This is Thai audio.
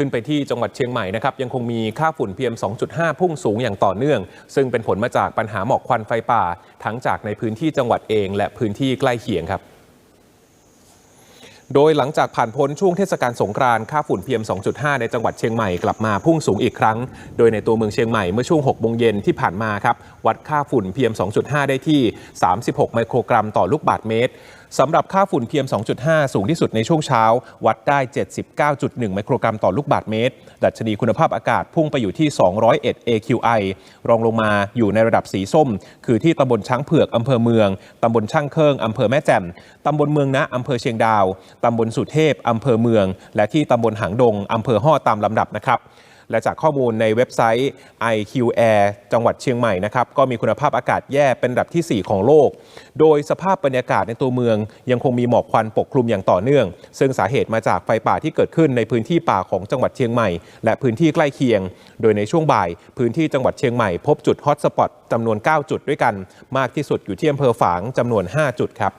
ขึ้นไปที่จังหวัดเชียงใหม่นะครับยังคงมีค่าฝุ่น PM 2.5 พุ่งสูงอย่างต่อเนื่อง ซึ่งเป็นผลมาจากปัญหาหมอกควันไฟป่า ทั้งจากในพื้นที่จังหวัดเองและพื้นที่ใกล้เคียงครับโดยหลังจากผ่านพ้นช่วงเทศกาลสงกรานต์ค่าฝุ่น PM 2.5 ในจังหวัดเชียงใหม่กลับมาพุ่งสูงอีกครั้ง โดยในตัวเมืองเชียงใหม่เมื่อช่วง 6 โมงเย็นที่ผ่านมาครับ วัดค่าฝุ่น PM 2.5 ได้ที่ 36 ไมโครกรัมต่อลูกบาศก์เมตร สำหรับค่าฝุ่น PM 2.5 สูงที่สุดในช่วงเช้า วัดได้ 79.1 ไมโครกรัมต่อลูกบาศก์เมตร ดัชนีคุณภาพอากาศพุ่งไปอยู่ที่ 201 AQI รองลงมาอยู่ในระดับสีส้ม คือที่ตำบลช้างเผือกอำเภอเมืองตำบลช่างเคิงอำเภอแม่แจ่มตำบลเมืองนะอำเภอเชียงดาวตำบลสุเทพอำเภอเมือง และที่ตำบลหางดงอำเภอฮ่อตามลำดับนะครับ และจากข้อมูลในเว็บไซต์ IQ Air จังหวัดเชียงใหม่นะครับก็มีคุณภาพอากาศแย่เป็นระดับที่ 4 ของโลก โดยสภาพบรรยากาศในตัวเมือง ยังคงมีหมอกควันปกคลุมอย่างต่อเนื่อง ซึ่งสาเหตุมาจากไฟป่าที่เกิดขึ้นในพื้นที่ป่าของจังหวัดเชียงใหม่ และพื้นที่ใกล้เคียง โดยในช่วงบ่าย พื้นที่จังหวัดเชียงใหม่พบจุดฮอตสปอตจำนวน 9 จุดด้วยกัน มากที่สุดอยู่ที่อำเภอฝางจำนวน 5 จุดครับ